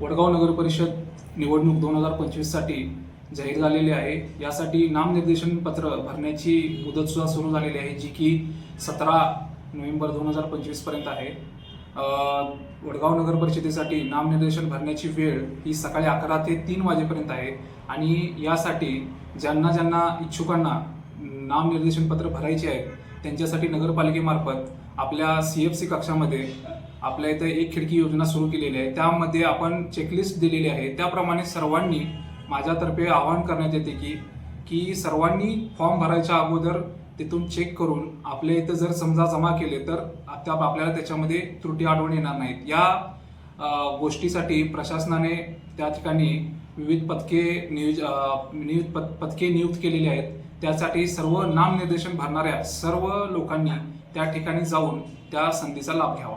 वडगाव नगर परिषद निवडणूक दोन हजार पंचवीससाठी जाहीर झालेली आहे. यासाठी नामनिर्देशन पत्र भरण्याची मुदतसुद्धा सुरू झालेली आहे जी की सतरा नोव्हेंबर दोन हजार पंचवीसपर्यंत आहे. वडगाव नगर परिषदेसाठी नामनिर्देशन भरण्याची वेळ ही सकाळी अकरा ते तीन वाजेपर्यंत आहे आणि यासाठी ज्यांना ज्यांना इच्छुकांना नामनिर्देशन पत्र भरायचे आहेत त्यांच्यासाठी नगरपालिकेमार्फत आपल्या सी एफ सी कक्षामध्ये आपल्या इथं एक खिडकी योजना सुरू केलेली आहे. त्यामध्ये आपण चेकलिस्ट दिलेली आहे. त्याप्रमाणे सर्वांनी माझ्यातर्फे आवाहन करण्यात येते की की सर्वांनी फॉर्म भरायच्या अगोदर तिथून चेक करून आपल्या इथं जर समजा जमा केले तर त्या आपल्याला त्याच्यामध्ये त्रुटी आढळून येणार नाहीत. या गोष्टीसाठी प्रशासनाने त्या ठिकाणी विविध पथके नियोज नियुक्त पथ- पथके नियुक्त केलेली आहेत. त्यासाठी सर्व नामनिर्देशन भरणाऱ्या सर्व लोकांनी त्या ठिकाणी जाऊन त्या संधीचा लाभ घ्यावा.